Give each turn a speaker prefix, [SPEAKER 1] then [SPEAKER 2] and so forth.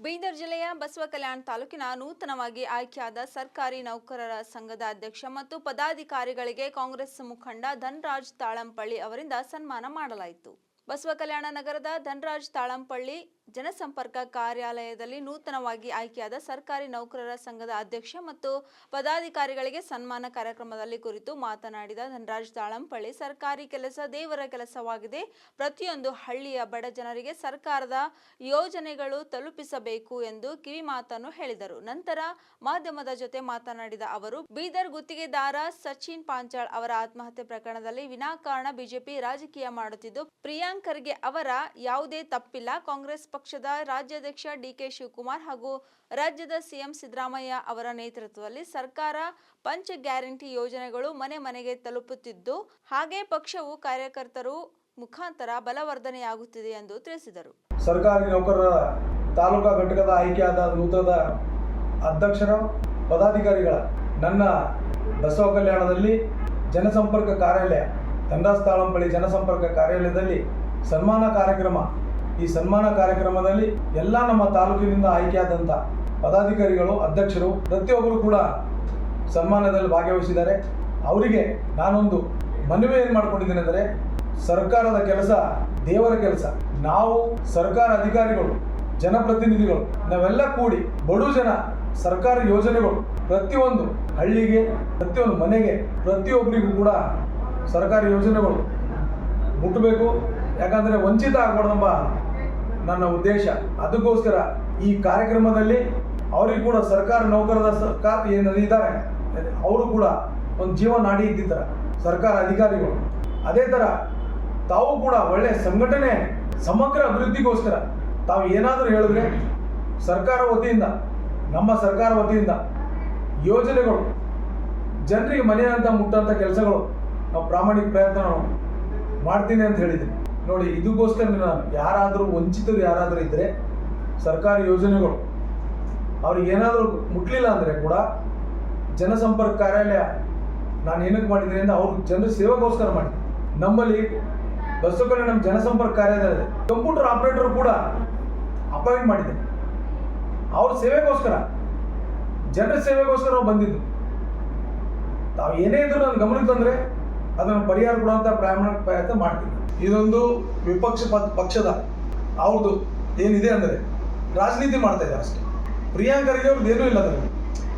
[SPEAKER 1] ಬೀದರ್ ಜಿಲ್ಲೆಯ ಬಸವ ಕಲ್ಯಾಣ ತಾಲೂಕಿನ ನೂತನವಾಗಿ ಆಯ್ಕೆಯಾದ ಸರ್ಕಾರಿ ನೌಕರರ ಸಂಘದ ಅಧ್ಯಕ್ಷ ಮತ್ತು ಪದಾಧಿಕಾರಿಗಳಿಗೆ ಕಾಂಗ್ರೆಸ್ ಮುಖಂಡ ಧನ್ರಾಜ್ ತಾಳಂಪಳ್ಳಿ ಅವರಿಂದ ಸನ್ಮಾನ ಮಾಡಲಾಯಿತು. ಬಸವ ಕಲ್ಯಾಣ ನಗರದ ಧನರಾಜ್ ತಾಳಂಪಳ್ಳಿ ಜನಸಂಪರ್ಕ ಕಾರ್ಯಾಲಯದಲ್ಲಿ ನೂತನವಾಗಿ ಆಯ್ಕೆಯಾದ ಸರ್ಕಾರಿ ನೌಕರರ ಸಂಘದ ಅಧ್ಯಕ್ಷ ಮತ್ತು ಪದಾಧಿಕಾರಿಗಳಿಗೆ ಸನ್ಮಾನ ಕಾರ್ಯಕ್ರಮದಲ್ಲಿ ಕುರಿತು ಮಾತನಾಡಿದ ಧನರಾಜ್ ತಾಳಂಪಳ್ಳಿ, ಸರ್ಕಾರಿ ಕೆಲಸ ದೇವರ ಕೆಲಸವಾಗಿದೆ. ಪ್ರತಿಯೊಂದು ಹಳ್ಳಿಯ ಬಡ ಜನರಿಗೆ ಸರ್ಕಾರದ ಯೋಜನೆಗಳು ತಲುಪಿಸಬೇಕು ಎಂದು ಕಿವಿಮಾತನ್ನು ಹೇಳಿದರು. ನಂತರ ಮಾಧ್ಯಮದ ಜೊತೆ ಮಾತನಾಡಿದ ಅವರು, ಬೀದರ್ ಗುತ್ತಿಗೆದಾರ ಸಚಿನ್ ಪಾಂಚಾಳ್ ಅವರ ಆತ್ಮಹತ್ಯೆ ಪ್ರಕರಣದಲ್ಲಿ ವಿನಾಕಾರಣ ಬಿಜೆಪಿ ರಾಜಕೀಯ ಮಾಡುತ್ತಿದ್ದು, ಪ್ರಿಯಾಂಕ್ ಖರ್ಗೆ ಅವರ ಯಾವುದೇ ತಪ್ಪಿಲ್ಲ. ಕಾಂಗ್ರೆಸ್ ಪಕ್ಷದ ರಾಜ್ಯಾಧ್ಯಕ್ಷ ಡಿಕೆ ಶಿವಕುಮಾರ್ ಹಾಗೂ ರಾಜ್ಯದ ಸಿಎಂ ಸಿದ್ದರಾಮಯ್ಯ ಅವರ ನೇತೃತ್ವದಲ್ಲಿ ಸರ್ಕಾರ ಪಂಚ ಗ್ಯಾರಂಟಿ ಯೋಜನೆಗಳು ಮನೆ ಮನೆಗೆ ತಲುಪುತ್ತಿದ್ದು, ಹಾಗೆ ಪಕ್ಷವು ಕಾರ್ಯಕರ್ತರು ಮುಖಾಂತರ ಬಲವರ್ಧನೆಯಾಗುತ್ತಿದೆ ಎಂದು ತಿಳಿಸಿದರು.
[SPEAKER 2] ಸರ್ಕಾರಿ ನೌಕರರ ತಾಲೂಕಾ ಘಟಕದ ಆಯ್ಕೆಯಾದ ನೂತನ ಅಧ್ಯಕ್ಷರ, ಪದಾಧಿಕಾರಿಗಳ ನನ್ನ ಬಸವ ಕಲ್ಯಾಣದಲ್ಲಿ ಜನಸಂಪರ್ಕ ಕಾರ್ಯಾಲಯ ಧನರಾಜ್ ಬಳಿ ಜನಸಂಪರ್ಕ ಕಾರ್ಯಾಲಯದಲ್ಲಿ ಸನ್ಮಾನ ಕಾರ್ಯಕ್ರಮ. ಈ ಸನ್ಮಾನ ಕಾರ್ಯಕ್ರಮದಲ್ಲಿ ಎಲ್ಲ ನಮ್ಮ ತಾಲೂಕಿನಿಂದ ಆಯ್ಕೆಯಾದಂಥ ಪದಾಧಿಕಾರಿಗಳು, ಅಧ್ಯಕ್ಷರು, ಪ್ರತಿಯೊಬ್ಬರು ಕೂಡ ಸನ್ಮಾನದಲ್ಲಿ ಭಾಗವಹಿಸಿದ್ದಾರೆ. ಅವರಿಗೆ ನಾನೊಂದು ಮನವಿ ಏನು ಮಾಡ್ಕೊಂಡಿದ್ದೇನೆ ಅಂದರೆ, ಸರ್ಕಾರದ ಕೆಲಸ ದೇವರ ಕೆಲಸ. ನಾವು ಸರ್ಕಾರ ಅಧಿಕಾರಿಗಳು, ಜನಪ್ರತಿನಿಧಿಗಳು, ನಾವೆಲ್ಲ ಕೂಡಿ ಬಡು ಜನ ಸರ್ಕಾರಿ ಯೋಜನೆಗಳು ಪ್ರತಿಯೊಂದು ಹಳ್ಳಿಗೆ, ಪ್ರತಿಯೊಂದು ಮನೆಗೆ ಪ್ರತಿಯೊಬ್ಬರಿಗೂ ಕೂಡ ಸರ್ಕಾರಿ ಯೋಜನೆಗಳು ಮುಟ್ಟಬೇಕು. ಯಾಕಂದರೆ ವಂಚಿತ ಆಗ್ಬಾರ್ದೆಂಬ ನನ್ನ ಉದ್ದೇಶ. ಅದಕ್ಕೋಸ್ಕರ ಈ ಕಾರ್ಯಕ್ರಮದಲ್ಲಿ ಅವ್ರಿಗೆ ಕೂಡ ಸರ್ಕಾರ ನೌಕರರ ಸರ್ಕಾರ ಏನು ಇದ್ದಾರೆ. ಅವರು ಕೂಡ ಒಂದು ಜೀವ ನಾಡಿ ಇದ್ದಿದ್ದಾರೆ, ಸರ್ಕಾರ ಅಧಿಕಾರಿಗಳು. ಅದೇ ಥರ ತಾವು ಕೂಡ ಒಳ್ಳೆ ಸಂಘಟನೆ, ಸಮಗ್ರ ಅಭಿವೃದ್ಧಿಗೋಸ್ಕರ ತಾವು ಏನಾದರೂ ಹೇಳಿದ್ರೆ ಸರ್ಕಾರ ವತಿಯಿಂದ, ನಮ್ಮ ಸರ್ಕಾರ ವತಿಯಿಂದ ಯೋಜನೆಗಳು, ಜನರಿಗೆ ಮನೆ ಅಂತ ಮುಟ್ಟಂಥ ಕೆಲಸಗಳು ನಾವು ಪ್ರಾಮಾಣಿಕ ಪ್ರಯತ್ನ ಮಾಡ್ತೀನಿ ಅಂತ ಹೇಳಿದ್ದೀನಿ. ನೋಡಿ ಇದಕ್ಕೋಸ್ಕರ ನಾನು ಯಾರಾದರೂ ವಂಚಿತರು ಯಾರಾದರೂ ಇದ್ದರೆ ಸರ್ಕಾರಿ ಯೋಜನೆಗಳು, ಅವ್ರಿಗೆ ಏನಾದರೂ ಮುಟ್ಲಿಲ್ಲ ಅಂದರೆ ಕೂಡ ಜನಸಂಪರ್ಕ ಕಾರ್ಯಾಲಯ ನಾನು ಏನಕ್ಕೆ ಮಾಡಿದ್ದೀನಿ ಅಂದರೆ ಅವ್ರ ಜನರ ಸೇವೆಗೋಸ್ಕರ ಮಾಡಿ ನಮ್ಮಲ್ಲಿ ಬಸ್ಸು ಕಲ್ಯಾಣ ನಮ್ಮ ಜನಸಂಪರ್ಕ ಕಾರ್ಯಾಲಯ ಇದೆ ಕಂಪ್ಯೂಟರ್ ಆಪರೇಟರ್ ಕೂಡ ಅಪಾಯಿಂಟ್ ಮಾಡಿದೆ ಅವ್ರ ಸೇವೆಗೋಸ್ಕರ, ಜನರ ಸೇವೆಗೋಸ್ಕರ ನಾವು ಬಂದಿದ್ದು ತಾವು ಏನೇ ಇದ್ರು ನನ್ನ ಗಮನಕ್ಕೆ ತಂದರೆ ಅದನ್ನು ಪರಿಹಾರ ಕೊಡುವಂಥ ಪ್ರಾಮಾಣಿಕ ಪ್ರಯತ್ನ ಮಾಡ್ತೀವಿ ಇದೊಂದು ವಿಪಕ್ಷ ಪಕ್ಷದ ಅವ್ರದ್ದು ಏನಿದೆ ಅಂದರೆ ರಾಜನೀತಿ ಮಾಡ್ತಾ ಇದ್ದಾರೆ ಅಷ್ಟೇ. ಪ್ರಿಯಾಂಕರಿಗೆ ಅವ್ರದ್ದು ಏನೂ ಇಲ್ಲ ಅದರಲ್ಲಿ.